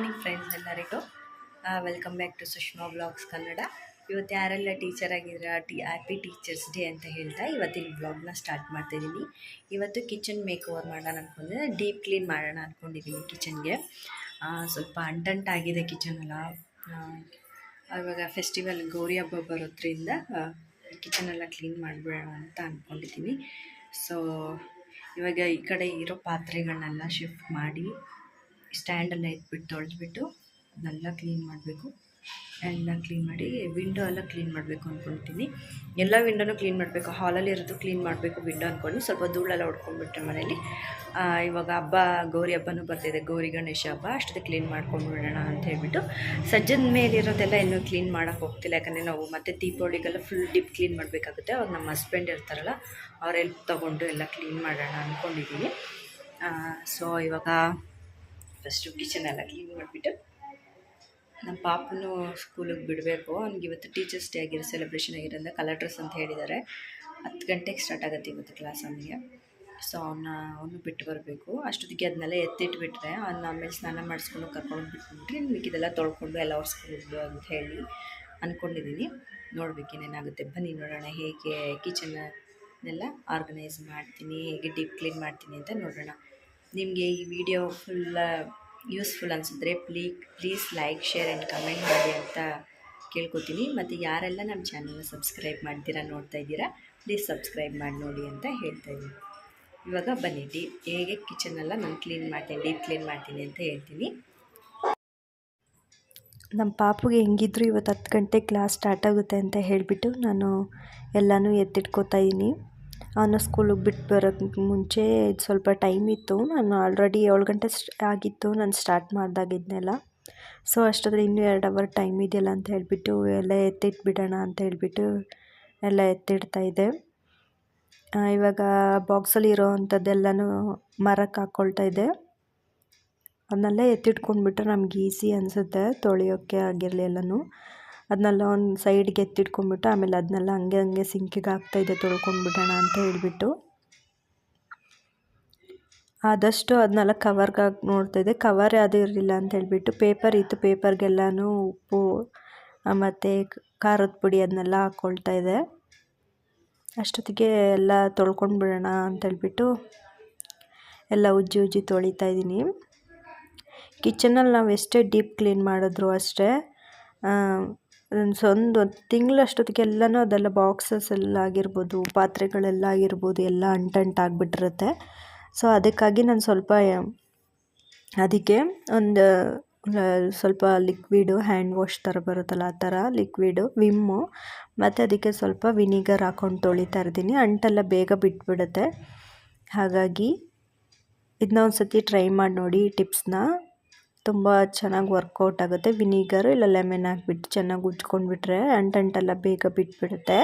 Morning friends ಎಲ್ಲರಿಗೂ. Welcome back to Sushma blogs Kannada ಇವತ್ತು ಯಾರೆಲ್ಲ ಟೀಚರ್ ಆಗಿದ್ದೀರಾ ಟಿ ಹ್ಯಾಪಿ ಟೀಚರ್ಸ್ ಡೇ ಅಂತ ಹೇಳ್ತಾ ಇವತ್ತಿನ ಬ್ಲಾಗ್ನ ಸ್ಟಾರ್ಟ್ ಮಾಡ್ತಾಯಿದ್ದೀನಿ ಇವತ್ತು ಕಿಚನ್ ಮೇಕ್ ಓವರ್ ಮಾಡೋಣ ಅಂದ್ಕೊಂಡಿದ್ದೆ ಡೀಪ್ ಕ್ಲೀನ್ ಮಾಡೋಣ ಅಂದ್ಕೊಂಡಿದ್ದೀನಿ ಕಿಚನ್ಗೆ ಸ್ವಲ್ಪ ಅಂಟಂಟಾಗಿದೆ ಕಿಚನ್ ಎಲ್ಲ. ಆ, ಇವಾಗ ಫೆಸ್ಟಿವಲ್ ಗೌರಿ ಹಬ್ಬ ಬರೋದ್ರಿಂದ ಕಿಚನ್ ಎಲ್ಲ ಕ್ಲೀನ್ ಮಾಡಿಬಿಡೋಣ ಅಂತ ಅಂದ್ಕೊಂಡಿದ್ದೀನಿ ಸೊ ಇವಾಗ ಈ ಕಡೆ ಇರೋ ಪಾತ್ರೆಗಳನ್ನೆಲ್ಲ ಶಿಫ್ಟ್ ಮಾಡಿ ಸ್ಟ್ಯಾಂಡೆಲ್ಲ ಎತ್ಬಿಟ್ಟು ತೊಳೆದ್ಬಿಟ್ಟು ಅದನ್ನೆಲ್ಲ ಕ್ಲೀನ್ ಮಾಡಬೇಕು. ಎಲ್ಲ ಕ್ಲೀನ್ ಮಾಡಿ ವಿಂಡೋ ಎಲ್ಲ ಕ್ಲೀನ್ ಮಾಡಬೇಕು ಅಂದ್ಕೊಳ್ತೀನಿ. ಎಲ್ಲ ವಿಂಡೋನು ಕ್ಲೀನ್ ಮಾಡಬೇಕು. ಹಾಲಲ್ಲಿ ಇರೋದು ಕ್ಲೀನ್ ಮಾಡಬೇಕು ವಿಂಡೋ ಅಂದ್ಕೊಂಡು. ಸ್ವಲ್ಪ ಧೂಳೆಲ್ಲ ಹೊಡ್ಕೊಂಡ್ಬಿಟ್ರೆ ಮನೇಲಿ. ಇವಾಗ ಹಬ್ಬ, ಗೌರಿ ಹಬ್ಬನೂ ಬರ್ತಿದೆ. ಗೌರಿ ಗಣೇಶ ಹಬ್ಬ. ಅಷ್ಟೊತ್ತಿಗೆ ಕ್ಲೀನ್ ಮಾಡ್ಕೊಂಡ್ಬಿಡೋಣ ಅಂತ ಹೇಳ್ಬಿಟ್ಟು. ಸಜ್ಜದ ಮೇಲಿರೋದೆಲ್ಲ ಇನ್ನೂ ಕ್ಲೀನ್ ಮಾಡೋಕ್ಕೆ ಹೋಗ್ತಿಲ್ಲ. ಯಾಕಂದರೆ ನಾವು ಮತ್ತೆ ದೀಪಾವಳಿಗೆಲ್ಲ ಫುಲ್ ಡೀಪ್ ಕ್ಲೀನ್ ಮಾಡಬೇಕಾಗುತ್ತೆ. ಅವಾಗ ನಮ್ಮ ಹಸ್ಬೆಂಡ್ ಇರ್ತಾರಲ್ಲ, ಅವ್ರ ಹೆಲ್ಪ್ ತೊಗೊಂಡು ಎಲ್ಲ ಕ್ಲೀನ್ ಮಾಡೋಣ ಅಂದ್ಕೊಂಡಿದ್ದೀನಿ ಸೊ ಇವಾಗ ಫಸ್ಟು ಕಿಚನ್ ಎಲ್ಲ ಕ್ಲೀನ್ ಮಾಡಿಬಿಟ್ಟು ನಮ್ಮ ಪಾಪನೂ ಸ್ಕೂಲಿಗೆ ಬಿಡಬೇಕು. ಅವ್ನಿಗೆ ಇವತ್ತು ಟೀಚರ್ಸ್ ಡೇ ಆಗಿರೋ ಸೆಲೆಬ್ರೇಷನ್ ಆಗಿರೋದ್ರಿಂದ ಕಲರ್ ಡ್ರೆಸ್ ಅಂತ ಹೇಳಿದ್ದಾರೆ ಹತ್ತು ಗಂಟೆಗೆ ಸ್ಟಾರ್ಟ್ ಆಗುತ್ತೆ ಇವತ್ತು ಕ್ಲಾಸ್ ಅವನಿಗೆ. ಸೊ ಅವನ್ನ ಅವನು ಬಿಟ್ಟು ಬರಬೇಕು. ಅಷ್ಟೊತ್ತಿಗೆ ಅದನ್ನೆಲ್ಲ ಎತ್ತಿಟ್ಬಿಟ್ರೆ ಅವ್ನ ಆಮೇಲೆ ಸ್ನಾನ ಮಾಡಿಸ್ಕೊಂಡು ಕರ್ಕೊಂಡು ಬಿಟ್ಬಿಟ್ರೆ ಮಿಕ್ಕಿದೆಲ್ಲ ತೊಳ್ಕೊಂಡು ಎಲ್ಲ ಒರೆಸ್ಕೊಂಡು ಅಂತ ಹೇಳಿ ಅಂದ್ಕೊಂಡಿದ್ದೀನಿ ನೋಡ್ಬೇಕು ಏನೇನಾಗುತ್ತೆ. ಬನ್ನಿ ನೋಡೋಣ ಹೇಗೆ ಕಿಚನ್ನೆಲ್ಲ ಆರ್ಗನೈಸ್ ಮಾಡ್ತೀನಿ, ಹೇಗೆ ಡೀಪ್ ಕ್ಲೀನ್ ಮಾಡ್ತೀನಿ ಅಂತ ನೋಡೋಣ. ನಿಮಗೆ ಈ ವಿಡಿಯೋ ಫುಲ್ಲ ಯೂಸ್ಫುಲ್ ಅನಿಸಿದ್ರೆ plea, please like, share and comment ಮಾಡಿ ಅಂತ ಕೇಳ್ಕೊತೀನಿ. ಮತ್ತು ಯಾರೆಲ್ಲ ನಮ್ಮ ಚಾನಲ್ನ ಸಬ್ಸ್ಕ್ರೈಬ್ ಮಾಡ್ತೀರಾ ನೋಡ್ತಾ ಇದ್ದೀರಾ, ಪ್ಲೀಸ್ ಸಬ್ಸ್ಕ್ರೈಬ್ ಮಾಡಿ ನೋಡಿ ಅಂತ ಹೇಳ್ತಾ ಇದ್ದೀನಿ. ಇವಾಗ ಬನ್ನಿ, ಡಿ, ಹೇಗೆ ಕಿಚನೆಲ್ಲ ನಾನು ಕ್ಲೀನ್ ಮಾಡ್ತೀನಿ, ಡೀಪ್ ಕ್ಲೀನ್ ಮಾಡ್ತೀನಿ ಅಂತ ಹೇಳ್ತೀನಿ. ನಮ್ಮ ಪಾಪುಗೆ ಹೆಂಗಿದ್ರು ಇವತ್ತು ಹತ್ತು ಗಂಟೆ ಕ್ಲಾಸ್ ಸ್ಟಾರ್ಟ್ ಆಗುತ್ತೆ ಅಂತ ಹೇಳಿಬಿಟ್ಟು ನಾನು ಎಲ್ಲನೂ ಎತ್ತಿಟ್ಕೋತಾ ಇದ್ದೀನಿ. ಅವನು ಸ್ಕೂಲಿಗೆ ಬಿಟ್ಟು ಬರೋಕ್ಕೆ ಮುಂಚೆ ಸ್ವಲ್ಪ ಟೈಮ್ ಇತ್ತು. ನಾನು ಆಲ್ರೆಡಿ ಏಳು ಗಂಟೆ ಆಗಿತ್ತು. ನಾನು ಸ್ಟಾರ್ಟ್ ಮಾಡಿದಾಗಿದ್ನೆಲ್ಲ ಸೊ ಅಷ್ಟೊತ್ತಿಗೆ ಇನ್ನೂ ಎರಡು ಅವರ್ ಟೈಮ್ ಇದೆಯಲ್ಲ ಅಂತ ಹೇಳಿಬಿಟ್ಟು ಎಲ್ಲ ಎತ್ತಿಟ್ಬಿಡೋಣ ಅಂತ ಹೇಳಿಬಿಟ್ಟು ಎಲ್ಲ ಎತ್ತಿಡ್ತಾ ಇದ್ದೆ. ಇವಾಗ ಬಾಕ್ಸಲ್ಲಿ ಇರೋ ಅಂಥದ್ದೆಲ್ಲನೂ ಮರಕ್ಕೆ ಹಾಕ್ಕೊಳ್ತಾ ಇದ್ದೆ. ಅದನ್ನೆಲ್ಲ ಎತ್ತಿಟ್ಕೊಂಡ್ಬಿಟ್ರೆ ನಮ್ಗೆ ಈಸಿ ಅನಿಸುತ್ತೆ. ತೊಳೆಯೋಕ್ಕೆ ಆಗಿರಲಿ ಎಲ್ಲನೂ. ಅದನ್ನೆಲ್ಲ ಒಂದು ಸೈಡ್ಗೆ ಎತ್ತಿಟ್ಕೊಂಡ್ಬಿಟ್ಟು ಆಮೇಲೆ ಅದನ್ನೆಲ್ಲ ಹಂಗೆ ಹಂಗೆ ಸಿಂಕಿಗೆ ಹಾಕ್ತಾಯಿದ್ದೆ ತೊಳ್ಕೊಂಡ್ಬಿಡೋಣ ಅಂತ ಹೇಳಿಬಿಟ್ಟು. ಆದಷ್ಟು ಅದನ್ನೆಲ್ಲ ಕವರ್ಗೆ ಹಾಕಿ ನೋಡ್ತಾಯಿದ್ದೆ ಕವರ್ ಯಾವುದೂ ಇರಲಿಲ್ಲ ಅಂತ ಹೇಳಿಬಿಟ್ಟು ಪೇಪರ್ ಇತ್ತು. ಪೇಪರ್ಗೆಲ್ಲನೂ ಉಪ್ಪು ಮತ್ತು ಖಾರದ ಪುಡಿ ಅದನ್ನೆಲ್ಲ ಹಾಕ್ಕೊಳ್ತಾ ಇದೆ. ಅಷ್ಟೊತ್ತಿಗೆ ಎಲ್ಲ ತೊಳ್ಕೊಂಡ್ಬಿಡೋಣ ಅಂತೇಳ್ಬಿಟ್ಟು ಎಲ್ಲ ಉಜ್ಜಿ ಉಜ್ಜಿ ತೊಳಿತಾ ಇದ್ದೀನಿ. ಕಿಚನಲ್ಲಿ ನಾವು ಎಷ್ಟೇ ಡೀಪ್ ಕ್ಲೀನ್ ಮಾಡಿದ್ರು ಅಷ್ಟೇ ಒಂದು ತಿಂಗಳಷ್ಟೊತ್ತಿಗೆ ಎಲ್ಲನೂ ಅದೆಲ್ಲ ಬಾಕ್ಸಸ್ ಎಲ್ಲ ಆಗಿರ್ಬೋದು ಪಾತ್ರೆಗಳೆಲ್ಲ ಆಗಿರ್ಬೋದು ಎಲ್ಲ ಅಂಟಂಟಾಗ್ಬಿಟ್ಟಿರುತ್ತೆ. ಸೊ ಅದಕ್ಕಾಗಿ ನಾನು ಸ್ವಲ್ಪ, ಅದಕ್ಕೆ ಒಂದು ಸ್ವಲ್ಪ ಲಿಕ್ವಿಡು ಹ್ಯಾಂಡ್ ವಾಶ್ ಥರ ಬರುತ್ತಲ್ಲ, ಆ ಥರ ಲಿಕ್ವಿಡು ವಿಮ್ಮು ಮತ್ತು ಅದಕ್ಕೆ ಸ್ವಲ್ಪ ವಿನಿಗರ್ ಹಾಕ್ಕೊಂಡು ತೊಳಿತಾ ಇರ್ತೀನಿ. ಅಂಟೆಲ್ಲ ಬೇಗ ಬಿಟ್ಬಿಡುತ್ತೆ. ಹಾಗಾಗಿ ಇದನ್ನ ಒಂದು ಸತಿ ಟ್ರೈ ಮಾಡಿ ನೋಡಿ ಟಿಪ್ಸ್ನ ತುಂಬ ಚೆನ್ನಾಗಿ ವರ್ಕೌಟ್ ಆಗುತ್ತೆ. ವಿನಿಗರ್ ಇಲ್ಲ ಲೆಮನ್ ಹಾಕ್ಬಿಟ್ಟು ಚೆನ್ನಾಗಿ ಉಜ್ಕೊಂಡ್ಬಿಟ್ರೆ ಅಂಟಂಟೆಲ್ಲ ಬೇಗ ಬಿಟ್ಬಿಡುತ್ತೆ.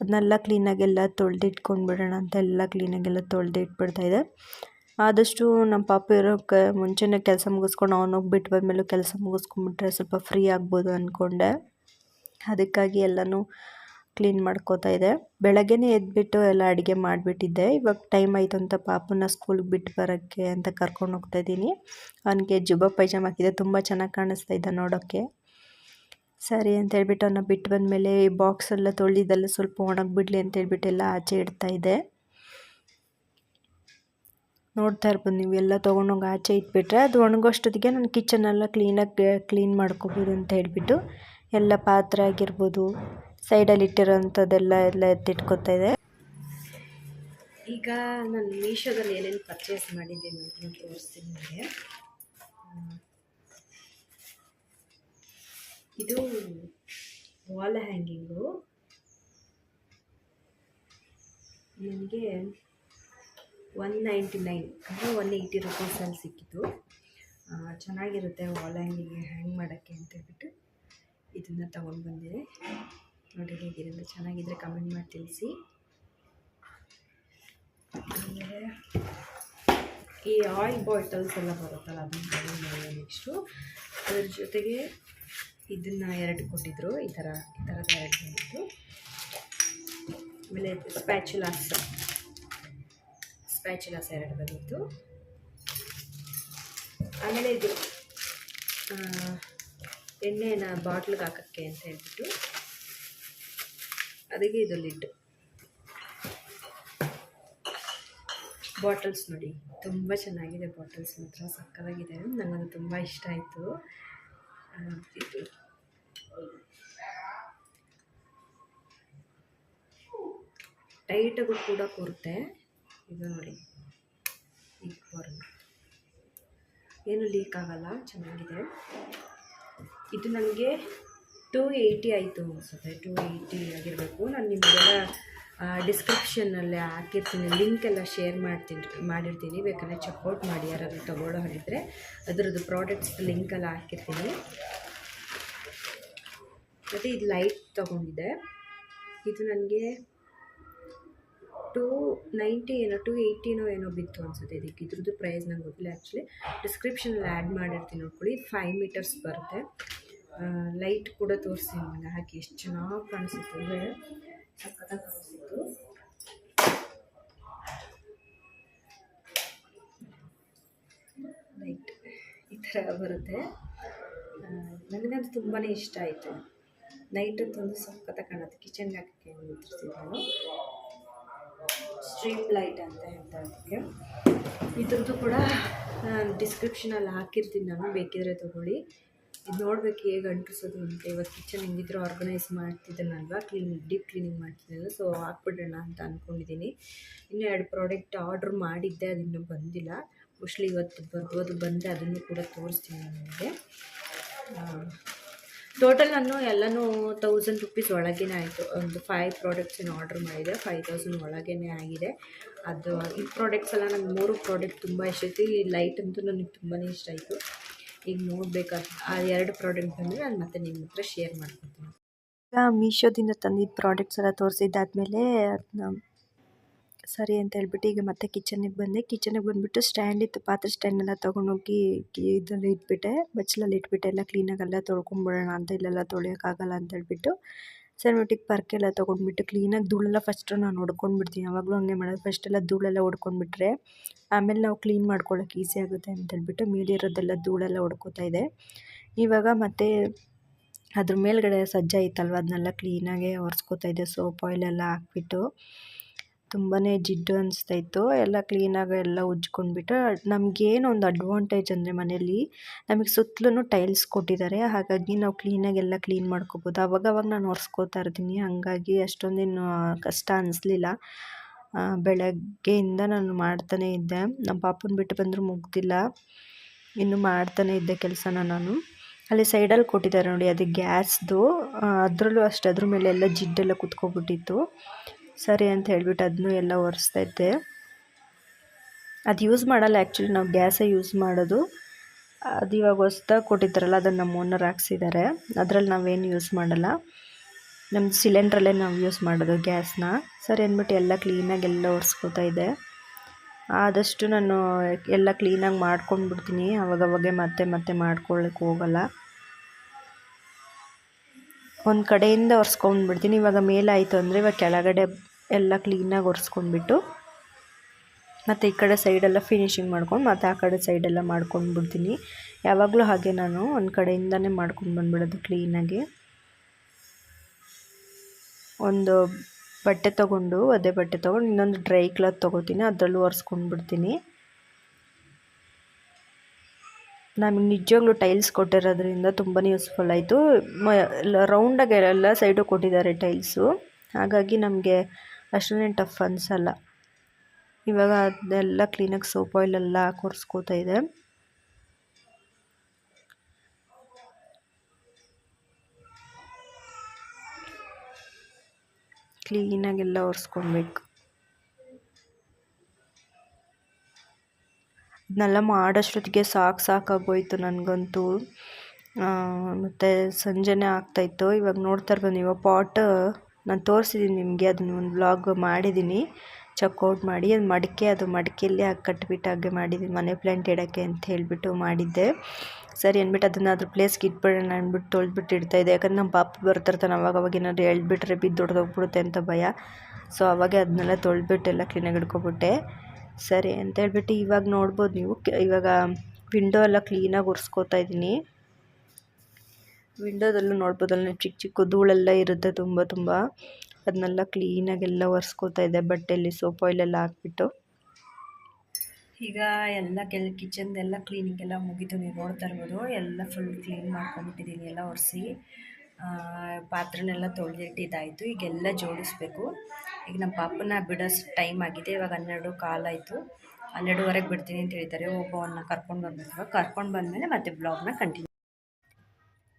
ಅದನ್ನೆಲ್ಲ ಕ್ಲೀನಾಗೆಲ್ಲ ತೊಳೆದಿಟ್ಕೊಂಡ್ಬಿಡೋಣ ಅಂತ ಎಲ್ಲ ಕ್ಲೀನಾಗೆಲ್ಲ ತೊಳೆದು ಇದೆ. ಆದಷ್ಟು ನಮ್ಮ ಪಾಪ ಇರೋಕ್ಕೆ ಮುಂಚೆನೇ ಕೆಲಸ ಮುಗಿಸ್ಕೊಂಡು ಅವನೋಗಿ ಬಿಟ್ಟು ಬಂದಮೇಲೂ ಕೆಲಸ ಮುಗಿಸ್ಕೊಂಡ್ಬಿಟ್ರೆ ಸ್ವಲ್ಪ ಫ್ರೀ ಆಗ್ಬೋದು ಅಂದ್ಕೊಂಡೆ ಅದಕ್ಕಾಗಿ ಎಲ್ಲನೂ ಕ್ಲೀನ್ ಮಾಡ್ಕೋತಾ ಇದೆ. ಬೆಳಗ್ಗೆನೇ ಎದ್ಬಿಟ್ಟು ಎಲ್ಲ ಅಡುಗೆ ಮಾಡಿಬಿಟ್ಟಿದ್ದೆ. ಇವಾಗ ಟೈಮ್ ಆಯಿತು ಅಂತ ಪಾಪನ ಸ್ಕೂಲ್ಗೆ ಬಿಟ್ಟು ಬರೋಕ್ಕೆ ಅಂತ ಕರ್ಕೊಂಡು ಹೋಗ್ತಾ ಇದ್ದೀನಿ. ಅವನಿಗೆ ಜುಬ ಪೈಜಾಮ ಹಾಕಿದೆ. ತುಂಬ ಚೆನ್ನಾಗಿ ಕಾಣಿಸ್ತಾ ಇದ್ದ ನೋಡೋಕ್ಕೆ ಸರಿ ಅಂತ ಹೇಳ್ಬಿಟ್ಟು ಅವನ್ನ ಬಿಟ್ಟು ಬಂದಮೇಲೆ ಈ ಬಾಕ್ಸ್ ಎಲ್ಲ ತೊಳೆದಿದ್ದೆಲ್ಲ ಸ್ವಲ್ಪ ಒಣಗಿಬಿಡ್ಲಿ ಅಂತ ಹೇಳ್ಬಿಟ್ಟು ಎಲ್ಲ ಆಚೆ ಇಡ್ತಾ ಇದ್ದೆ ನೋಡ್ತಾ ಇರ್ಬೋದು ಎಲ್ಲ ತೊಗೊಂಡೋಗಿ ಆಚೆ ಇಟ್ಬಿಟ್ರೆ ಅದು ಒಣಗೋಷ್ಟೊತ್ತಿಗೆ ನಾನು ಕಿಚನೆಲ್ಲ ಕ್ಲೀನಾಗಿ ಕ್ಲೀನ್ ಮಾಡ್ಕೋಬೋದು ಅಂತ ಹೇಳ್ಬಿಟ್ಟು ಎಲ್ಲ ಪಾತ್ರೆ ಆಗಿರ್ಬೋದು ಸೈಡಲ್ಲಿ ಇಟ್ಟಿರೋಂಥದ್ದೆಲ್ಲ ಎಲ್ಲ ಎತ್ತಿಟ್ಕೊತಾ ಇದೆ. ಈಗ ನಾನು ಮೀಶೋದಲ್ಲಿ ಏನೇನು ಪರ್ಚೇಸ್ ಮಾಡಿದ್ದೀನಿ ಅಂತ ತೋರಿಸ್ತೀನಿ ನಿಮಗೆ. ಇದು ವಾಲ್ ಹ್ಯಾಂಗಿಂಗು ನನಗೆ ಒನ್ ನೈಂಟಿ ನೈನ್ ಅಂದರೆ ಒನ್ ಏಯ್ಟಿ ರುಪೀಸಲ್ಲಿ ಸಿಕ್ಕಿತು ಚೆನ್ನಾಗಿರುತ್ತೆ ವಾಲ್ ಹ್ಯಾಂಗಿಂಗ್ ಹ್ಯಾಂಗ್ ಮಾಡೋಕ್ಕೆ ಅಂತೇಳ್ಬಿಟ್ಟು ಇದನ್ನು ತೊಗೊಂಡು ಬಂದಿದೆ. ನೋಡಿ ಹೇಗಿರುತ್ತೆ ಚೆನ್ನಾಗಿದ್ರೆ ಕಮೆಂಟ್ ಮಾಡಿ ತಿಳಿಸಿ. ಆಮೇಲೆ ಈ ಆಯಿಲ್ ಬಾಟಲ್ಸ್ ಎಲ್ಲ ಬರುತ್ತಲ್ಲ, ಅದನ್ನು ತಗೊಂಡು ನೆಕ್ಸ್ಟು ಅದ್ರ ಜೊತೆಗೆ ಇದನ್ನು ಎರಡು ಕೊಟ್ಟಿದ್ದರು ಈ ಥರ ಈ ಥರದ ಎರಡು ಬಂದಿತ್ತು ಆಮೇಲೆ ಸ್ಪ್ಯಾಚುಲಾಸ್ ಸ್ಪ್ಯಾಚುಲಾಸ್ ಎರಡು ಬಂದಿತ್ತು. ಆಮೇಲೆ ಇದು ಎಣ್ಣೆನ ಬಾಟ್ಲಿಗೆ ಹಾಕೋಕ್ಕೆ ಅಂತ ಹೇಳ್ಬಿಟ್ಟು ಅದಕ್ಕೆ ಇದು ಬಾಟಲ್ಸ್ ನೋಡಿ, ತುಂಬ ಚೆನ್ನಾಗಿದೆ ಬಾಟಲ್ಸ್ ಮಾತ್ರ ಸಕ್ಕತ್ತಾಗಿದೆ ನನಗದು ತುಂಬ ಇಷ್ಟ ಆಯಿತು. ಇದು. ಟೈಟಾಗೂ ಕೂಡ ಕೂರುತ್ತೆ ಇದು ನೋಡಿ, ಈ ಬರೋಣ ಏನು ಲೀಕ್ ಆಗಲ್ಲ, ಚೆನ್ನಾಗಿದೆ. ಇದು ನನಗೆ ಟೂ ಏಯ್ಟಿ ಆಯಿತು ಅನಿಸುತ್ತೆ. ಟೂ ಏಯ್ಟಿ ಆಗಿರಬೇಕು. ನಾನು ನಿಮಗೆಲ್ಲ ಡಿಸ್ಕ್ರಿಪ್ಷನಲ್ಲಿ ಹಾಕಿರ್ತೀನಿ. ಲಿಂಕ್ ಎಲ್ಲ ಶೇರ್ ಮಾಡ್ತೀನಿ, ಮಾಡಿರ್ತೀನಿ. ಬೇಕಂದರೆ ಚೆಕ್ಔಟ್ ಮಾಡಿ, ಯಾರಾದರೂ ತೊಗೊಳ್ಳೋ ಹಾಗಿದ್ರೆ. ಅದರದ್ದು ಪ್ರಾಡಕ್ಟ್ಸ್ ಲಿಂಕೆಲ್ಲ ಹಾಕಿರ್ತೀನಿ. ಮತ್ತು ಇದು ಲೈಟ್ ತೊಗೊಂಡಿದ್ದೆ. ಇದು ನನಗೆ ಟೂ ನೈಂಟಿ ಏನೋ ಟು ಏಯ್ಟಿನೋ ಏನೋ ಬಿತ್ತು ಅನ್ಸುತ್ತೆ ಇದಕ್ಕೆ. ಇದ್ರದ್ದು ಪ್ರೈಸ್ ನಂಗೆ ಗೊತ್ತಿಲ್ಲ ಆ್ಯಕ್ಚುಲಿ ಡಿಸ್ಕ್ರಿಪ್ಷನಲ್ಲಿ ಆ್ಯಡ್ ಮಾಡಿರ್ತೀನಿ ನೋಡ್ಕೊಳ್ಳಿ. ಫೈವ್ ಮೀಟರ್ಸ್ ಬರುತ್ತೆ. ಲೈಟ್ ಕೂಡ ತೋರಿಸ್ತೀನಿ ನಿಮಗೆ. ಹಾಕಿ ಎಷ್ಟು ಚೆನ್ನಾಗಿ ಕಾಣಿಸುತ್ತೆ ಅಂದರೆ ಸಕ್ಕತ್ತಾಗಿ ಕಾಣಿಸ್ತಿತ್ತು ಲೈಟ್ ಈ ಥರ ಬರುತ್ತೆ. ನನಗೆ ನನಗಂತೂ ತುಂಬಾ ಇಷ್ಟ ಆಯಿತು. ನೈಟ್ ಹೊತ್ತೊಂದು ಸಖತ್ತಾಗಿ ಕಾಣುತ್ತೆ. ಕಿಚನ್ಗೆ ಹಾಕಕ್ಕೆ ನಿಂತಿರ್ತೀನಿ ನಾನು ಸ್ಟ್ರೀಟ್ ಲೈಟ್ ಅಂತ ಹೇಳ್ತಾ ಅದಕ್ಕೆ ಇದ್ರದ್ದು ಕೂಡ ಡಿಸ್ಕ್ರಿಪ್ಷನಲ್ಲಿ ಹಾಕಿರ್ತೀನಿ ನಾನು. ಬೇಕಿದ್ರೆ ತೊಗೊಳ್ಳಿ. ಇದು ನೋಡ್ಬೇಕು ಹೇಗೆ ಅಂಟಿಸೋದು ಅಂತ. ಇವತ್ತು ಕಿಚನ್ ಹೆಂಗಿದ್ರು ಆರ್ಗನೈಸ್ ಮಾಡ್ತಿದ್ದಾನಲ್ವ ಕ್ಲೀನ್ ಡೀಪ್ ಕ್ಲೀನಿಂಗ್ ಮಾಡ್ತಿದ್ದಾನೆ ಸೊ ಹಾಕ್ಬಿಡೋಣ ಅಂತ ಅಂದ್ಕೊಂಡಿದ್ದೀನಿ ಇನ್ನೂ ಎರಡು ಪ್ರಾಡಕ್ಟ್ ಆರ್ಡ್ರ್ ಮಾಡಿದ್ದೆ ಅದು ಇನ್ನೂ ಬಂದಿಲ್ಲ. ಮೋಸ್ಟ್ಲಿ ಇವತ್ತು ಬರ್ಬೋದು ಬಂದೆ, ಅದನ್ನು ಕೂಡ ತೋರಿಸ್ತೀನಿ ನಿಮಗೆ. ಟೋಟಲ್ ನಾನು ಎಲ್ಲನೂ ತೌಸಂಡ್ ರುಪೀಸ್ ಒಳಗೇ ಆಯಿತು. ಒಂದು ಫೈವ್ ಪ್ರಾಡಕ್ಟ್ಸ್ ಏನು ಆರ್ಡ್ರ್ ಮಾಡಿದೆ. ಫೈವ್ ತೌಸಂಡ್ ಒಳಗೇ ಆಗಿದೆ. ಅದು, ಈ ಪ್ರಾಡಕ್ಟ್ಸ್ ಎಲ್ಲ ನನಗೆ ಮೂರು ಪ್ರಾಡಕ್ಟ್ ತುಂಬ ಇಷ್ಟ ಐತಿ ಲೈಟ್ ಅಂತೂ ನನಗೆ ತುಂಬಾ ಇಷ್ಟ ಆಯಿತು. ಈಗ ನೋಡ್ಬೇಕಾದ ಆ ಎರಡು ಪ್ರಾಡಕ್ಟ್ ಅಂದ್ರೆ ನಾನು ಮತ್ತೆ ನಿಮ್ಮ ಹತ್ರ ಶೇರ್ ಮಾಡ್ಕೊತೀನಿ. ಈಗ ಮೀಶೋದಿಂದ ತಂದಿದ್ದ ಪ್ರಾಡಕ್ಟ್ಸ್ ಎಲ್ಲ ತೋರಿಸಿದ್ದಾದ್ಮೇಲೆ ಅದನ್ನ ಸರಿ ಅಂತ ಹೇಳ್ಬಿಟ್ಟು ಈಗ ಮತ್ತೆ ಕಿಚನಿಗೆ ಬಂದೆ. ಕಿಚನಿಗೆ ಬಂದುಬಿಟ್ಟು ಸ್ಟ್ಯಾಂಡ್ ಇತ್ತು. ಪಾತ್ರೆ ಸ್ಟ್ಯಾಂಡೆಲ್ಲ ತೊಗೊಂಡೋಗಿ ಇದರಲ್ಲಿ ಇಟ್ಬಿಟ್ಟೆ. ಬಚ್ಚಲಲ್ಲಿ ಇಟ್ಬಿಟ್ಟೆ. ಎಲ್ಲ ಕ್ಲೀನಾಗೆಲ್ಲ ತೊಳ್ಕೊಂಬಿಡೋಣ ಅಂತ, ಇಲ್ಲೆಲ್ಲ ತೊಳೆಯೋಕ್ಕಾಗಲ್ಲ ಅಂತ ಹೇಳ್ಬಿಟ್ಟು. ಸಣ್ಣ ಪರ್ಕೆಲ್ಲ ತೊಗೊಂಡ್ಬಿಟ್ಟು ಕ್ಲೀನಾಗಿ ಧೂಳೆಲ್ಲ ಫಸ್ಟು ನಾನು ಹೊಡ್ಕೊಂಡ್ಬಿಡ್ತೀನಿ ಯಾವಾಗಲೂ ಹಂಗೆ ಮಾಡೋದು. ಫಸ್ಟೆಲ್ಲ ಧೂಳೆಲ್ಲ ಹೊಡ್ಕೊಂಡ್ಬಿಟ್ರೆ ಆಮೇಲೆ ನಾವು ಕ್ಲೀನ್ ಮಾಡ್ಕೊಳ್ಳೋಕೆ ಈಸಿ ಆಗುತ್ತೆ ಅಂತ ಹೇಳ್ಬಿಟ್ಟು ಮೇಲಿರೋದೆಲ್ಲ ಧೂಳೆಲ್ಲ ಹೊಡ್ಕೋತಾ ಇದೆ. ಇವಾಗ ಮತ್ತೆ ಅದ್ರ ಮೇಲ್ಗಡೆ ಸಜ್ಜ ಇತ್ತಲ್ವ ಅದನ್ನೆಲ್ಲ ಕ್ಲೀನಾಗೆ ಒರೆಸ್ಕೊತಾ ಇದ್ದೆ ಸೋಪ್ ಆಯಿಲೆಲ್ಲ ಹಾಕ್ಬಿಟ್ಟು. ತುಂಬಾ ಜಿಡ್ಡು ಅನಿಸ್ತಾ ಇತ್ತು. ಎಲ್ಲ ಕ್ಲೀನಾಗಿ ಎಲ್ಲ ಉಜ್ಕೊಂಡ್ಬಿಟ್ಟು ನಮಗೇನು ಒಂದು ಅಡ್ವಾಂಟೇಜ್ ಅಂದರೆ ಮನೆಯಲ್ಲಿ ನಮಗೆ ಸುತ್ತಲೂ ಟೈಲ್ಸ್ ಕೊಟ್ಟಿದ್ದಾರೆ ಹಾಗಾಗಿ ನಾವು ಕ್ಲೀನಾಗಿ ಎಲ್ಲ ಕ್ಲೀನ್ ಮಾಡ್ಕೋಬೋದು. ಅವಾಗವಾಗ ನಾನು ಒರೆಸ್ಕೋತಾ ಇರ್ತೀನಿ. ಹಾಗಾಗಿ ಅಷ್ಟೊಂದೇನು ಕಷ್ಟ ಅನಿಸ್ಲಿಲ್ಲ. ಬೆಳಗ್ಗೆಯಿಂದ ನಾನು ಮಾಡ್ತಾನೆ ಇದ್ದೆ. ನಮ್ಮ ಪಾಪನ ಬಿಟ್ಟು ಬಂದರೂ ಮುಗ್ದಿಲ್ಲ. ಇನ್ನು ಮಾಡ್ತಾನೆ ಇದ್ದೆ ಕೆಲಸನ ನಾನು. ಅಲ್ಲಿ ಸೈಡಲ್ಲಿ ಕೊಟ್ಟಿದ್ದಾರೆ ನೋಡಿ, ಅದು ಗ್ಯಾಸ್ದು ಅದರಲ್ಲೂ ಅಷ್ಟೇ. ಅದ್ರ ಮೇಲೆ ಎಲ್ಲ ಜಿಡ್ಡೆಲ್ಲ ಕುತ್ಕೊಬಿಟ್ಟಿತ್ತು. ಸರಿ ಅಂತ ಹೇಳಿಬಿಟ್ಟು ಅದನ್ನೂ ಎಲ್ಲ ಒರೆಸ್ತಾ ಇದ್ದೆ. ಅದು ಯೂಸ್ ಮಾಡಲ್ಲ ಆ್ಯಕ್ಚುಲಿ, ನಾವು ಗ್ಯಾಸೇ ಯೂಸ್ ಮಾಡೋದು. ಅದು ಇವಾಗ ಹೊಸ್ದಾಗಿ ಕೊಟ್ಟಿದ್ದಾರಲ್ಲ, ಅದನ್ನು ನಮ್ಮ ಓನರ್ ಹಾಕ್ಸಿದ್ದಾರೆ. ಅದರಲ್ಲಿ ನಾವೇನು ಯೂಸ್ ಮಾಡಲ್ಲ. ನಮ್ಮ ಸಿಲಿಂಡ್ರಲ್ಲೇ ನಾವು ಯೂಸ್ ಮಾಡೋದು ಗ್ಯಾಸ್ನ. ಸರಿ ಅಂದ್ಬಿಟ್ಟು ಎಲ್ಲ ಕ್ಲೀನಾಗಿ ಎಲ್ಲ ಒರೆಸ್ಕೋತಾ ಇದೆ ಆದಷ್ಟು ನಾನು ಎಲ್ಲ ಕ್ಲೀನಾಗಿ ಮಾಡ್ಕೊಂಡ್ಬಿಡ್ತೀನಿ. ಅವಾಗವಾಗೆ ಮತ್ತೆ ಮತ್ತೆ ಮಾಡ್ಕೊಳ್ಳಿಕ್ಕೆ ಹೋಗಲ್ಲ. ಒಂದು ಕಡೆಯಿಂದ ಒರೆಸ್ಕೊಂಡ್ಬಿಡ್ತೀನಿ. ಇವಾಗ ಮೇಲಾಯಿತು ಅಂದರೆ ಇವಾಗ ಕೆಳಗಡೆ ಎಲ್ಲ ಕ್ಲೀನಾಗಿ ಒರೆಸ್ಕೊಂಡ್ಬಿಟ್ಟು, ಮತ್ತು ಈ ಕಡೆ ಸೈಡೆಲ್ಲ ಫಿನಿಶಿಂಗ್ ಮಾಡ್ಕೊಂಡು, ಮತ್ತು ಆ ಕಡೆ ಸೈಡೆಲ್ಲ ಮಾಡ್ಕೊಂಡ್ಬಿಡ್ತೀನಿ. ಯಾವಾಗಲೂ ಹಾಗೆ ನಾನು ಒಂದು ಕಡೆಯಿಂದನೇ ಮಾಡ್ಕೊಂಡು ಬಂದ್ಬಿಡೋದು ಕ್ಲೀನಾಗಿ ಒಂದು ಬಟ್ಟೆ ತೊಗೊಂಡು, ಅದೇ ಬಟ್ಟೆ ತೊಗೊಂಡು, ಇನ್ನೊಂದು ಡ್ರೈ ಕ್ಲಾತ್ ತೊಗೋತೀನಿ, ಅದರಲ್ಲೂ ಒರೆಸ್ಕೊಂಡು ಬಿಡ್ತೀನಿ ನಮಗೆ ನಿಜವಾಗ್ಲೂ ಟೈಲ್ಸ್ ಕೊಟ್ಟಿರೋದ್ರಿಂದ ತುಂಬಾ ಯೂಸ್ಫುಲ್ ಆಯಿತು. ರೌಂಡಾಗಿ ಎಲ್ಲ ಸೈಡು ಕೊಟ್ಟಿದ್ದಾರೆ ಟೈಲ್ಸು ಹಾಗಾಗಿ ನಮಗೆ ಅಷ್ಟೊಂದೇನು ಟಫ್ ಅನಿಸಲ್ಲ. ಇವಾಗ ಅದೆಲ್ಲ ಕ್ಲೀನಾಗಿ ಸೋಪ್ ಆಯಿಲೆಲ್ಲ ಹಾಕಿ ಒರೆಸ್ಕೋತಾ ಇದೆ. ಕ್ಲೀನಾಗೆಲ್ಲ ಒರೆಸ್ಕೊಬೇಕು. ಇದನ್ನೆಲ್ಲ ಮಾಡೋಷ್ಟೊತ್ತಿಗೆ ಸಾಕು ಸಾಕಾಗೋಯ್ತು ನನಗಂತೂ. ಮತ್ತು ಸಂಜೆನೇ ಆಗ್ತಾಯಿತ್ತು ಇವಾಗ ನೋಡ್ತಾ ಇರ್ಬೋದು, ಇವಾಗ ಪಾಟ್ ನಾನು ತೋರಿಸಿದ್ದೀನಿ ನಿಮಗೆ, ಅದನ್ನ ಒಂದು ಬ್ಲಾಗ್ ಮಾಡಿದ್ದೀನಿ ಚೆಕ್ಔಟ್ ಮಾಡಿ, ಅದು ಮಡಿಕೆ, ಅದು ಮಡಿಕೆಯಲ್ಲಿ ಹಾಕಿ ಕಟ್ಬಿಟ್ಟು ಹಾಗೆ ಮಾಡಿದ್ದೀನಿ ಮನೆ ಪ್ಲ್ಯಾಂಟ್ ಇಡೋಕ್ಕೆ ಅಂತ ಹೇಳಿಬಿಟ್ಟು ಮಾಡಿದ್ದೆ. ಸರಿ ಅಂದ್ಬಿಟ್ಟು ಅದನ್ನು ಅದ್ರ ಪ್ಲೇಸ್ಗೆ ಇಟ್ಬಿಡೋಣ ಅಂದ್ಬಿಟ್ಟು ತೊಳೆದ್ಬಿಟ್ಟು ಇಡ್ತಾಯಿದ್ದೆ ಯಾಕಂದ್ರೆ ನಮ್ಮ ಪಾಪ ಬರ್ತಿರ್ತಾನೆ ಅವಾಗ ಅವಾಗ ಏನಾದ್ರು ಹೇಳ್ಬಿಟ್ರೆ ಬಿದ್ದು ಹೊಡೆದೋಗ್ಬಿಡುತ್ತೆ ಅಂತ ಭಯ. ಸೊ ಅವಾಗೆ ಅದನ್ನೆಲ್ಲ ತೊಳೆದ್ಬಿಟ್ಟು ಎಲ್ಲ ಕ್ಲೀನಾಗಿ ಇಟ್ಕೊಬಿಟ್ಟೆ. ಸರಿ ಅಂತ ಹೇಳ್ಬಿಟ್ಟು ಇವಾಗ ನೋಡ್ಬೋದು ನೀವು. ಇವಾಗ ವಿಂಡೋ ಎಲ್ಲ ಕ್ಲೀನಾಗಿ ಒರೆಸ್ಕೋತಾ ಇದ್ದೀನಿ ವಿಂಡೋದಲ್ಲೂ ನೋಡ್ಬೋದಲ್ಲ ಚಿಕ್ಕ ಚಿಕ್ಕ ಧೂಳೆಲ್ಲ ಇರುತ್ತೆ ತುಂಬ ತುಂಬ. ಅದನ್ನೆಲ್ಲ ಕ್ಲೀನಾಗೆಲ್ಲ ಒರೆಸ್ಕೋತಾ ಇದೆ ಬಟ್ಟೆಯಲ್ಲಿ ಸೋಪ್ ಆಯಿಲೆಲ್ಲ ಹಾಕ್ಬಿಟ್ಟು. ಈಗ ಎಲ್ಲ ಕೆಲ್, ಕಿಚನ್ದೆಲ್ಲ ಕ್ಲೀನಿಂಗ್ ಎಲ್ಲ ಮುಗೀತು. ನೀವು ನೋಡ್ತಾ ಇರ್ಬೋದು, ಎಲ್ಲ ಫುಲ್ ಕ್ಲೀನ್ ಮಾಡ್ಕೊಂಡ್ಬಿಟ್ಟಿದ್ದೀನಿ, ಎಲ್ಲ ಒರೆಸಿ. ಪಾತ್ರೆನೆಲ್ಲ ತೊಳೆದಿಟ್ಟಿದ್ದಾಯಿತು, ಈಗೆಲ್ಲ ಜೋಡಿಸ್ಬೇಕು. ಈಗ ನಮ್ಮ ಪಾಪನ ಬಿಡೋ ಟೈಮ್ ಆಗಿದೆ, ಇವಾಗ ಹನ್ನೆರಡು ಕಾಲಾಯಿತು ಹನ್ನೆರಡುವರೆಗೆ ಬಿಡ್ತೀನಿ ಅಂತ ಹೇಳ್ತಾರೆ ಒಬ್ಬವನ್ನ ಕರ್ಕೊಂಡು ಬರ್ಬೇಕು ಕರ್ಕೊಂಡು ಬಂದಮೇಲೆ ಮತ್ತೆ ಬ್ಲಾಗ್ನ ಕಂಟಿನ್ಯೂ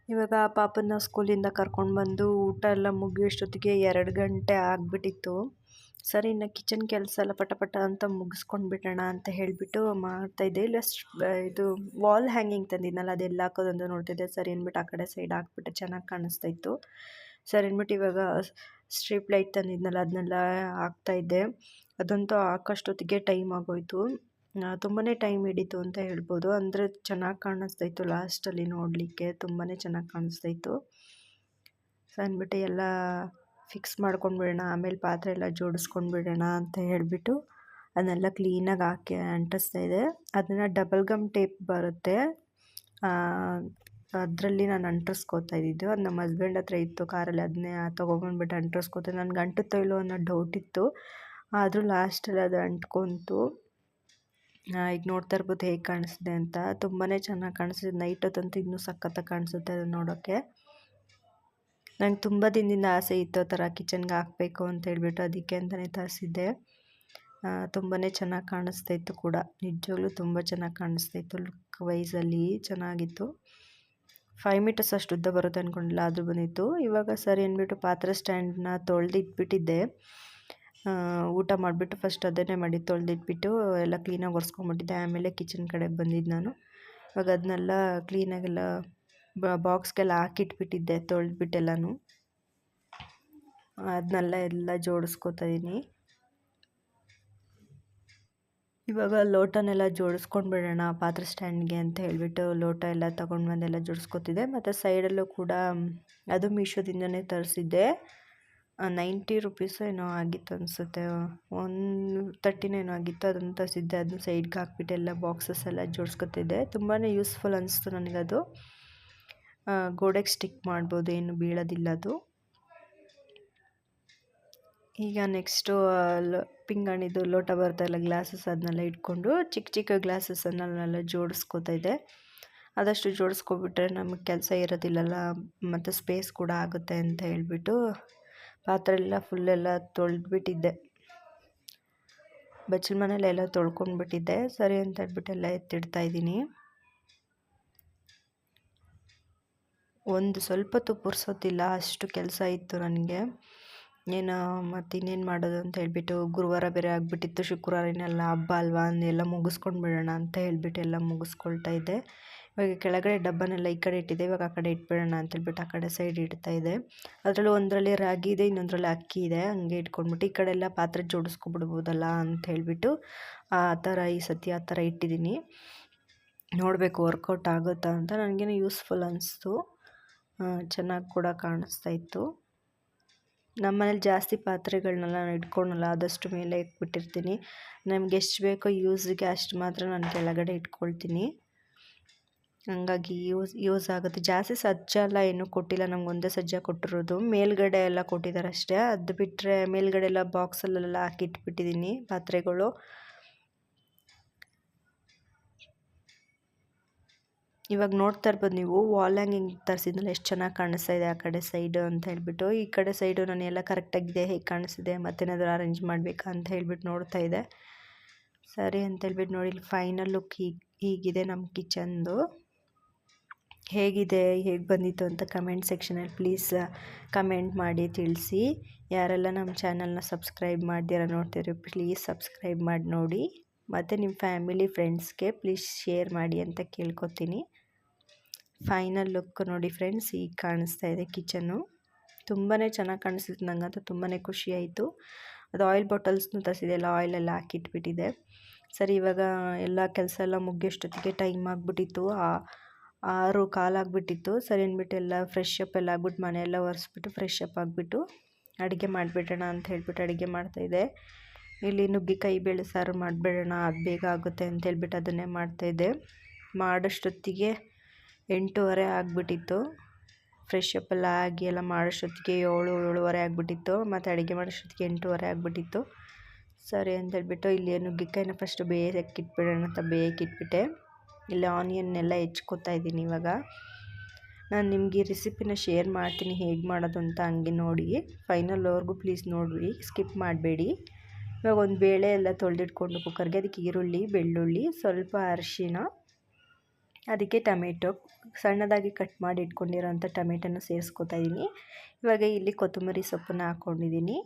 ಇವಾಗ ಪಾಪನ ಸ್ಕೂಲಿಂದ ಕರ್ಕೊಂಡು ಬಂದು ಊಟ ಎಲ್ಲ ಮುಗಿಯೋಷ್ಟೊತ್ತಿಗೆ ಎರಡು ಗಂಟೆ ಆಗಿಬಿಟ್ಟಿತ್ತು. ಸರಿ, ಇನ್ನು ಕಿಚನ್ ಕೆಲಸ ಎಲ್ಲ ಪಟ ಪಟ ಅಂತ ಮುಗಿಸ್ಕೊಂಡು ಬಿಡೋಣ ಅಂತ ಹೇಳಿಬಿಟ್ಟು ಮಾಡ್ತಾಯಿದ್ದೆ ಇಲ್ಲ ಇದು ವಾಲ್ ಹ್ಯಾಂಗಿಂಗ್ ತಂದಿದ್ನಲ್ಲ ಅದೆಲ್ಲ ಹಾಕೋದಂತ ನೋಡ್ತಿದ್ದೆ. ಸರಿ ಅಂದ್ಬಿಟ್ಟು ಆ ಕಡೆ ಸೈಡ್ ಹಾಕ್ಬಿಟ್ಟು ಚೆನ್ನಾಗಿ ಕಾಣಿಸ್ತಾ ಇತ್ತು. ಸರಿ ಅಂದ್ಬಿಟ್ಟು ಇವಾಗ ಸ್ಟ್ರೀಪ್ ಲೈಟ್ ತಂದಿದ್ನಲ್ಲ, ಅದನ್ನೆಲ್ಲ ಹಾಕ್ತಾಯಿದ್ದೆ ಅದಂತೂ ಹಾಕೋಷ್ಟೊತ್ತಿಗೆ ಟೈಮ್ ಆಗೋಯ್ತು. ತುಂಬಾ ಟೈಮ್ ಹಿಡಿತು ಅಂತ ಹೇಳ್ಬೋದು. ಅಂದರೆ ಚೆನ್ನಾಗಿ ಕಾಣಿಸ್ತಾ ಇತ್ತು ಲಾಸ್ಟಲ್ಲಿ ನೋಡಲಿಕ್ಕೆ ತುಂಬಾ ಚೆನ್ನಾಗಿ ಕಾಣಿಸ್ತಾ ಇತ್ತು ಸೊ ಅಂದ್ಬಿಟ್ಟು ಎಲ್ಲ ಫಿಕ್ಸ್ ಮಾಡ್ಕೊಂಡ್ಬಿಡೋಣ, ಆಮೇಲೆ ಪಾತ್ರೆ ಎಲ್ಲ ಜೋಡಿಸ್ಕೊಂಡ್ಬಿಡೋಣ ಅಂತ ಹೇಳಿಬಿಟ್ಟು ಅದನ್ನೆಲ್ಲ ಕ್ಲೀನಾಗಿ ಹಾಕಿ ಅಂಟಿಸ್ತಾ ಇದೆ ಅದನ್ನು ಡಬಲ್ ಗಮ್ ಟೇಪ್ ಬರುತ್ತೆ. ಅದರಲ್ಲಿ ನಾನು ಅಂಟಿಸ್ಕೋತಾ ಇದ್ದಿದ್ದು. ಅದು ನಮ್ಮ ಹಸ್ಬೆಂಡ್ ಹತ್ರ ಇತ್ತು ಕಾರಲ್ಲಿ ಅದನ್ನೇ ತೊಗೊಬಂದ್ಬಿಟ್ಟು ಅಂಟಿಸ್ಕೋತೆ. ನನಗೆ ಅಂಟುತ್ತೋ ಇಲ್ಲೋ ಅನ್ನೋ ಡೌಟ್ ಇತ್ತು. ಆದರೂ ಲಾಸ್ಟಲ್ಲಿ ಅದು ಅಂಟ್ಕೊತು. ಈಗ ನೋಡ್ತಾ ಇರ್ಬೋದು ಹೇಗೆ ಕಾಣಿಸಿದೆ ಅಂತ. ತುಂಬಾ ಚೆನ್ನಾಗಿ ಕಾಣಿಸ್ತಿದೆ. ನೈಟ್ ಹೊತ್ತಂತೂ ಇನ್ನೂ ಸಖತ್ತಾಗಿ ಕಾಣಿಸುತ್ತೆ ಅದು ನೋಡೋಕ್ಕೆ ನಂಗೆ ತುಂಬ ದಿನದಿಂದ ಆಸೆ ಇತ್ತು ಆ ಥರ ಕಿಚನ್ಗೆ ಹಾಕಬೇಕು ಅಂತ ಹೇಳಿಬಿಟ್ಟು ಅದಕ್ಕೆ ಅಂತಲೇ ತರಿಸಿದ್ದೆ. ತುಂಬಾ ಚೆನ್ನಾಗಿ ಕಾಣಿಸ್ತಾ ಇತ್ತು ಕೂಡ. ನಿಜವಾಗ್ಲೂ ತುಂಬ ಚೆನ್ನಾಗಿ ಕಾಣಿಸ್ತಾ ಇತ್ತು ಲುಕ್ ವೈಸಲ್ಲಿ ಚೆನ್ನಾಗಿತ್ತು. ಫೈವ್ ಮೀಟರ್ಸ್ ಅಷ್ಟು ಉದ್ದ ಬರುತ್ತೆ ಅಂದ್ಕೊಂಡಿಲ್ಲ ಆದರೂ ಬಂದಿತ್ತು. ಇವಾಗ ಸರಿ ಅಂದ್ಬಿಟ್ಟು ಪಾತ್ರೆ ಸ್ಟ್ಯಾಂಡನ್ನ ತೊಳೆದಿಟ್ಬಿಟ್ಟಿದ್ದೆ. ಊಟ ಮಾಡಿಬಿಟ್ಟು ಫಸ್ಟ್ ಅದನ್ನೇ ಮಾಡಿ ತೊಳೆದಿಟ್ಬಿಟ್ಟು ಎಲ್ಲ ಕ್ಲೀನಾಗಿ ಒರೆಸ್ಕೊಂಬಿಟ್ಟಿದ್ದೆ. ಆಮೇಲೆ ಕಿಚನ್ ಕಡೆಗೆ ಬಂದಿದ್ದು ನಾನು. ಇವಾಗ ಅದನ್ನೆಲ್ಲ ಕ್ಲೀನಾಗೆಲ್ಲ ಬಾಕ್ಸ್ಗೆಲ್ಲ ಹಾಕಿಟ್ಬಿಟ್ಟಿದ್ದೆ ತೊಳೆದ್ಬಿಟ್ಟೆಲ್ಲನೂ. ಅದನ್ನೆಲ್ಲ ಎಲ್ಲ ಜೋಡಿಸ್ಕೊತಾ ಇದ್ದೀನಿ ಇವಾಗ ಲೋಟನೆಲ್ಲ ಜೋಡಿಸ್ಕೊಂಡು ಬಿಡೋಣ ಪಾತ್ರೆ ಸ್ಟ್ಯಾಂಡ್ಗೆ ಅಂತ ಹೇಳಿಬಿಟ್ಟು ಲೋಟ ಎಲ್ಲ ತೊಗೊಂಡು ಬಂದೆಲ್ಲ ಜೋಡಿಸ್ಕೊತಿದ್ದೆ. ಮತ್ತು ಸೈಡಲ್ಲೂ ಕೂಡ ಅದು ಮೀಶೋದಿಂದನೇ ತರಿಸಿದ್ದೆ. ನೈಂಟಿ ರುಪೀಸು ಏನೋ ಆಗಿತ್ತು ಅನಿಸುತ್ತೆ. ಒನ್ ಏನೋ ಆಗಿತ್ತು. ಅದನ್ನು ತರಿಸಿದ್ದೆ. ಅದನ್ನ ಸೈಡ್ಗೆ ಹಾಕ್ಬಿಟ್ಟು ಎಲ್ಲ ಬಾಕ್ಸಸ್ ಎಲ್ಲ ಜೋಡಿಸ್ಕೊತಿದ್ದೆ. ತುಂಬಾ ಯೂಸ್ಫುಲ್ ಅನಿಸ್ತು ನನಗದು. ಗೋಡೆಗೆ ಸ್ಟಿಕ್ ಮಾಡ್ಬೋದು. ಏನು ಬೀಳೋದಿಲ್ಲ ಅದು. ಈಗ ನೆಕ್ಸ್ಟು ಪಿಂಗಾಣಿದು ಲೋಟ ಬರ್ತಾಯಿಲ್ಲ ಗ್ಲಾಸಸ್ ಅದನ್ನೆಲ್ಲ ಇಟ್ಕೊಂಡು ಚಿಕ್ಕ ಚಿಕ್ಕ ಗ್ಲಾಸಸ್ಸನ್ನೆಲ್ಲ ಜೋಡಿಸ್ಕೋತಾ ಇದೆ ಆದಷ್ಟು ಜೋಡಿಸ್ಕೊಬಿಟ್ರೆ ನಮಗೆ ಕೆಲಸ ಇರೋದಿಲ್ಲಲ್ಲ. ಮತ್ತು ಸ್ಪೇಸ್ ಕೂಡ ಆಗುತ್ತೆ ಅಂತ ಹೇಳಿಬಿಟ್ಟು ಪಾತ್ರೆ ಎಲ್ಲ ಫುಲ್ಲೆಲ್ಲ ತೊಳೆದ್ಬಿಟ್ಟಿದ್ದೆ. ಬಚ್ಚಲ ಮನೇಲೆಲ್ಲ ತೊಳ್ಕೊಂಡ್ಬಿಟ್ಟಿದ್ದೆ. ಸರಿ ಅಂತ ಹೇಳ್ಬಿಟ್ಟು ಎಲ್ಲ ಎತ್ತಿಡ್ತಾ ಇದ್ದೀನಿ. ಒಂದು ಸ್ವಲ್ಪ ಹೊತ್ತು ಪುರ್ಸೋತಿಲ್ಲ, ಅಷ್ಟು ಕೆಲಸ ಇತ್ತು ನನಗೆ. ಏನು ಮತ್ತು ಇನ್ನೇನು ಮಾಡೋದು ಅಂತ ಹೇಳಿಬಿಟ್ಟು ಗುರುವಾರ ಬೇರೆ ಆಗಿಬಿಟ್ಟಿತ್ತು ಶುಕ್ರವಾರನೆಲ್ಲ ಹಬ್ಬ ಅಲ್ವಾ ಎಲ್ಲ ಮುಗಿಸ್ಕೊಂಡು ಬಿಡೋಣ ಅಂತ ಹೇಳ್ಬಿಟ್ಟು ಎಲ್ಲ ಮುಗಿಸ್ಕೊಳ್ತಾ ಇದ್ದೆ. ಇವಾಗ ಕೆಳಗಡೆ ಡಬ್ಬನೆಲ್ಲ ಈ ಕಡೆ ಇಟ್ಟಿದೆ. ಇವಾಗ ಆ ಕಡೆ ಇಟ್ಬಿಡೋಣ ಅಂತ ಹೇಳ್ಬಿಟ್ಟು ಆ ಕಡೆ ಸೈಡ್ ಇಡ್ತಾ ಇದೆ. ಅದರಲ್ಲೂ ಒಂದರಲ್ಲಿ ರಾಗಿ ಇದೆ, ಇನ್ನೊಂದರಲ್ಲಿ ಅಕ್ಕಿ ಇದೆ. ಹಂಗೆ ಇಟ್ಕೊಂಡ್ಬಿಟ್ಟು ಈ ಕಡೆ ಎಲ್ಲ ಪಾತ್ರೆ ಜೋಡಿಸ್ಕೊಬಿಡ್ಬೋದಲ್ಲ ಅಂತ ಹೇಳಿಬಿಟ್ಟು ಆ ಥರ ಈ ಸತಿ ಆ ಥರ ಇಟ್ಟಿದ್ದೀನಿ. ನೋಡಬೇಕು ವರ್ಕೌಟ್ ಆಗುತ್ತಾ ಅಂತ. ನನಗೇನು ಯೂಸ್ಫುಲ್ ಅನಿಸ್ತು. ಚೆನ್ನಾಗಿ ಕೂಡ ಕಾಣಿಸ್ತಾ ಇತ್ತು. ನಮ್ಮ ಮನೇಲಿ ಜಾಸ್ತಿ ಪಾತ್ರೆಗಳನ್ನೆಲ್ಲ ನಾನು ಇಟ್ಕೊಳಲ್ಲ, ಆದಷ್ಟು ಮೇಲೆ ಇಟ್ಬಿಟ್ಟಿರ್ತೀನಿ. ನಮ್ಗೆ ಎಷ್ಟು ಬೇಕೋ ಯೂಸ್ಗೆ ಅಷ್ಟು ಮಾತ್ರ ನಾನು ಕೆಳಗಡೆ ಇಟ್ಕೊಳ್ತೀನಿ. ಹಂಗಾಗಿ ಯೂಸ್ ಯೂಸ್ ಆಗುತ್ತೆ. ಜಾಸ್ತಿ ಸಜ್ಜೆಲ್ಲ ಏನೂ ಕೊಟ್ಟಿಲ್ಲ. ನಮ್ಗೆ ಒಂದೇ ಸಜ್ಜ ಕೊಟ್ಟಿರೋದು. ಮೇಲ್ಗಡೆ ಎಲ್ಲ ಕೊಟ್ಟಿದ್ದಾರೆ ಅಷ್ಟೇ ಅದು ಬಿಟ್ಟರೆ ಮೇಲ್ಗಡೆ ಎಲ್ಲ ಬಾಕ್ಸಲ್ಲೆಲ್ಲ ಹಾಕಿಟ್ಬಿಟ್ಟಿದ್ದೀನಿ ಪಾತ್ರೆಗಳು. ಇವಾಗ ನೋಡ್ತಾ ಇರ್ಬೋದು ನೀವು ವಾಲ್ ಹ್ಯಾಂಗಿಂಗ್ ತರಿಸಿದ್ಮೇಲೆ ಎಷ್ಟು ಚೆನ್ನಾಗಿ ಕಾಣಿಸ್ತಾ ಇದೆ ಆ ಕಡೆ ಸೈಡು ಅಂತ ಹೇಳ್ಬಿಟ್ಟು. ಈ ಕಡೆ ಸೈಡು ನಾನು ಎಲ್ಲ ಕರೆಕ್ಟಾಗಿದೆ ಹೇಗೆ ಕಾಣಿಸ್ತಿದೆ, ಮತ್ತೇನಾದರೂ ಅರೇಂಜ್ ಮಾಡಬೇಕಾ ಅಂತ ಹೇಳ್ಬಿಟ್ಟು ನೋಡ್ತಾ ಇದೆ. ಸರಿ ಅಂತ ಹೇಳ್ಬಿಟ್ಟು ನೋಡಿ, ಇಲ್ಲಿ ಫೈನಲ್ ಲುಕ್ ಹೀಗೆ, ಹೀಗಿದೆ ನಮ್ಮ ಕಿಚನ್ದು ಹೇಗಿದೆ, ಹೇಗೆ ಬಂದಿತ್ತು ಅಂತ ಕಮೆಂಟ್ ಸೆಕ್ಷನಲ್ಲಿ ಪ್ಲೀಸ್ ಕಮೆಂಟ್ ಮಾಡಿ ತಿಳಿಸಿ. ಯಾರೆಲ್ಲ ನಮ್ಮ ಚಾನಲ್ನ ಸಬ್ಸ್ಕ್ರೈಬ್ ಮಾಡ್ದಿರ ನೋಡ್ತೀರಿ ಪ್ಲೀಸ್ ಸಬ್ಸ್ಕ್ರೈಬ್ ಮಾಡಿ ನೋಡಿ. ಮತ್ತು ನಿಮ್ಮ ಫ್ಯಾಮಿಲಿ ಫ್ರೆಂಡ್ಸ್ಗೆ ಪ್ಲೀಸ್ ಶೇರ್ ಮಾಡಿ ಅಂತ ಕೇಳ್ಕೊತೀನಿ. ಫೈನಲ್ ಲುಕ್ ನೋಡಿ ಫ್ರೆಂಡ್ಸ್ ಈಗ ಕಾಣಿಸ್ತಾ ಇದೆ ಕಿಚನ್ನು ತುಂಬಾ ಚೆನ್ನಾಗಿ ಕಾಣಿಸ್ತಿತ್ತು ನನಗಂತೂ ತುಂಬಾ ಖುಷಿ ಆಯಿತು. ಅದು ಆಯಿಲ್ ಬಾಟಲ್ಸ್ನೂ ತರಿಸಿದೆ ಎಲ್ಲ ಆಯಿಲೆಲ್ಲ ಹಾಕಿಟ್ಬಿಟ್ಟಿದೆ ಸರಿ ಇವಾಗ, ಎಲ್ಲ ಕೆಲಸ ಎಲ್ಲ ಮುಗಿಯೋಷ್ಟೊತ್ತಿಗೆ ಟೈಮ್ ಆಗಿಬಿಟ್ಟಿತ್ತು. ಆರು ಕಾಲಾಗ್ಬಿಟ್ಟಿತ್ತು ಸರಿ ಅಂದ್ಬಿಟ್ಟು ಎಲ್ಲ ಫ್ರೆಶ್ ಅಪ್ ಎಲ್ಲ ಆಗ್ಬಿಟ್ಟು ಮನೆಯೆಲ್ಲ ಒರೆಸ್ಬಿಟ್ಟು ಫ್ರೆಶ್ ಅಪ್ ಆಗಿಬಿಟ್ಟು ಅಡುಗೆ ಮಾಡಿಬಿಡೋಣ ಅಂತ ಹೇಳ್ಬಿಟ್ಟು ಅಡುಗೆ ಮಾಡ್ತಾಯಿದ್ದೆ ಇಲ್ಲಿ ನುಗ್ಗಿಕಾಯಿ ಬೇಳೆ ಸಾರು ಮಾಡಿಬಿಡೋಣ, ಅದು ಬೇಗ ಆಗುತ್ತೆ ಅಂತ ಹೇಳ್ಬಿಟ್ಟು ಅದನ್ನೇ ಮಾಡ್ತಾಯಿದ್ದೆ ಮಾಡೋಷ್ಟೊತ್ತಿಗೆ ಎಂಟೂವರೆ ಆಗಿಬಿಟ್ಟಿತ್ತು. ಫ್ರೆಶ್ ಅಪ್ ಎಲ್ಲ ಆಗಿ ಎಲ್ಲ ಮಾಡೋಷ್ಟೊತ್ತಿಗೆ ಏಳು, ಏಳುವರೆ ಆಗಿಬಿಟ್ಟಿತ್ತು. ಮತ್ತು ಅಡುಗೆ ಮಾಡೋಷ್ಟೊತ್ತಿಗೆ ಎಂಟೂವರೆ ಆಗಿಬಿಟ್ಟಿತ್ತು. ಸರಿ ಅಂತ ಹೇಳ್ಬಿಟ್ಟು ಇಲ್ಲಿ ನುಗ್ಗಿಕಾಯಿನ ಫಸ್ಟು ಬೇಯಕ್ಕೆ ಇಟ್ಬಿಡೋಣ ಅಂತ ಬೇಯಕ್ಕೆ ಇಟ್ಬಿಟ್ಟೆ. ಇಲ್ಲಿ ಆನಿಯನ್ನೆಲ್ಲ ಹೆಚ್ಕೊತಾ ಇದ್ದೀನಿ ಇವಾಗ. ನಾನು ನಿಮಗೆ ರೆಸಿಪಿನ ಶೇರ್ ಮಾಡ್ತೀನಿ ಹೇಗೆ ಮಾಡೋದು ಅಂತ ಹಂಗೆ ನೋಡಿ. ಫೈನಲ್ವರೆಗೂ ಪ್ಲೀಸ್ ನೋಡಿರಿ ಸ್ಕಿಪ್ ಮಾಡಬೇಡಿ. ಇವಾಗ ಒಂದು ಬೇಳೆ ಎಲ್ಲ ತೊಳೆದಿಟ್ಕೊಂಡು ಕುಕ್ಕರ್ಗೆ, ಅದಕ್ಕೆ ಈರುಳ್ಳಿ, ಬೆಳ್ಳುಳ್ಳಿ, ಸ್ವಲ್ಪ ಅರಿಶಿಣ ಅದಕ್ಕೆ ಟೊಮೆಟೊ. ಸಣ್ಣದಾಗಿ ಕಟ್ ಮಾಡಿ ಇಟ್ಕೊಂಡಿರೋಂಥ ಟೊಮೆಟೊನ ಸೇರಿಸ್ಕೊತಾ ಇದ್ದೀನಿ. ಇವಾಗ ಇಲ್ಲಿ ಕೊತ್ತಂಬರಿ ಸೊಪ್ಪನ್ನು ಹಾಕ್ಕೊಂಡಿದ್ದೀನಿ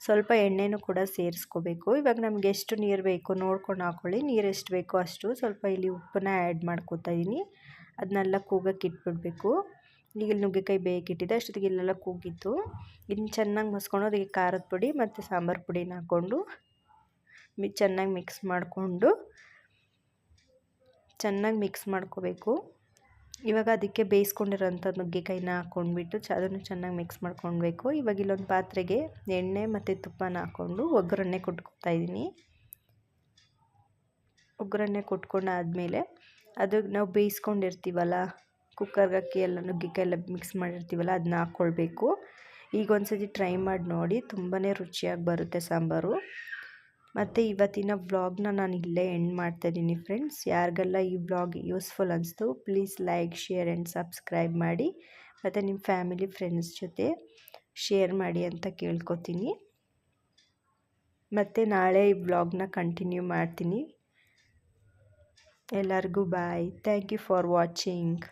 ಸ್ವಲ್ಪ ಎಣ್ಣೆನೂ ಕೂಡ ಸೇರಿಸ್ಕೋಬೇಕು. ಇವಾಗ ನಮಗೆ ಎಷ್ಟು ನೀರು ಬೇಕು ನೋಡ್ಕೊಂಡು ಹಾಕ್ಕೊಳ್ಳಿ ನೀರು ಎಷ್ಟು ಬೇಕೋ ಅಷ್ಟು ಸ್ವಲ್ಪ ಇಲ್ಲಿ ಉಪ್ಪನ್ನ ಆ್ಯಡ್ ಮಾಡ್ಕೋತಾ ಇದ್ದೀನಿ ಅದನ್ನೆಲ್ಲ ಕೂಗಕ್ಕೆ ಇಟ್ಬಿಡಬೇಕು. ಈಗ ಇಲ್ಲಿ ನುಗ್ಗೆಕಾಯಿ ಬೇಯಕ್ಕಿಟ್ಟಿದ್ದೆ ಅಷ್ಟೊತ್ತಿಗೆ ಇಲ್ಲೆಲ್ಲ ಕೂಗಿತ್ತು ಇನ್ನು ಚೆನ್ನಾಗಿ ಮಸ್ಕೊಂಡು ಅದಕ್ಕೆ ಖಾರದ ಪುಡಿ ಮತ್ತು ಸಾಂಬಾರು ಪುಡಿನ ಹಾಕ್ಕೊಂಡು ಮಿ, ಚೆನ್ನಾಗಿ ಮಿಕ್ಸ್ ಮಾಡಿಕೊಂಡು ಚೆನ್ನಾಗಿ ಮಿಕ್ಸ್ ಮಾಡ್ಕೋಬೇಕು. ಇವಾಗ ಅದಕ್ಕೆ ಬೇಯಿಸ್ಕೊಂಡಿರೋಂಥ ನುಗ್ಗೆಕಾಯಿನ ಹಾಕ್ಕೊಂಡ್ಬಿಟ್ಟು ಚ ಅದನ್ನು ಚೆನ್ನಾಗಿ ಮಿಕ್ಸ್ ಮಾಡ್ಕೊಳ್ಬೇಕು. ಇವಾಗ ಇಲ್ಲೊಂದು ಪಾತ್ರೆಗೆ ಎಣ್ಣೆ ಮತ್ತು ತುಪ್ಪನ ಹಾಕ್ಕೊಂಡು ಒಗ್ಗರಣೆ ಕೊಟ್ಕೊತಾ ಇದ್ದೀನಿ ಒಗ್ಗರಣೆ ಕೊಟ್ಕೊಂಡಾದಮೇಲೆ ಅದು ನಾವು ಬೇಯಿಸ್ಕೊಂಡಿರ್ತೀವಲ್ಲ ಕುಕ್ಕರ್ಗೆ ಅಕ್ಕಿ ಎಲ್ಲ ನುಗ್ಗೆಕಾಯಿ ಎಲ್ಲ ಮಿಕ್ಸ್ ಮಾಡಿರ್ತೀವಲ್ಲ ಅದನ್ನ ಹಾಕ್ಕೊಳ್ಬೇಕು. ಈಗ ಒಂದು ಸತಿ ಟ್ರೈ ಮಾಡಿ ನೋಡಿ ತುಂಬಾ ರುಚಿಯಾಗಿ ಬರುತ್ತೆ ಸಾಂಬಾರು. ಮತ್ತು ಇವತ್ತಿನ ವ್ಲಾಗ್ನ ನಾನು ಇಲ್ಲೇ ಎಂಡ್ ಮಾಡ್ತಾಯಿದ್ದೀನಿ ಫ್ರೆಂಡ್ಸ್. ಯಾರಿಗೆಲ್ಲ ಈ ವ್ಲಾಗ್ ಯೂಸ್ಫುಲ್ ಅನಿಸ್ತು, please like, share and subscribe ಮಾಡಿ. ಮತ್ತು ನಿಮ್ಮ ಫ್ಯಾಮಿಲಿ, ಫ್ರೆಂಡ್ಸ್ ಜೊತೆ ಶೇರ್ ಮಾಡಿ ಅಂತ ಕೇಳ್ಕೊತೀನಿ. ಮತ್ತು ನಾಳೆ ಈ ವ್ಲಾಗ್ನ ಕಂಟಿನ್ಯೂ ಮಾಡ್ತೀನಿ. ಎಲ್ಲರಿಗೂ bye. Thank you for watching.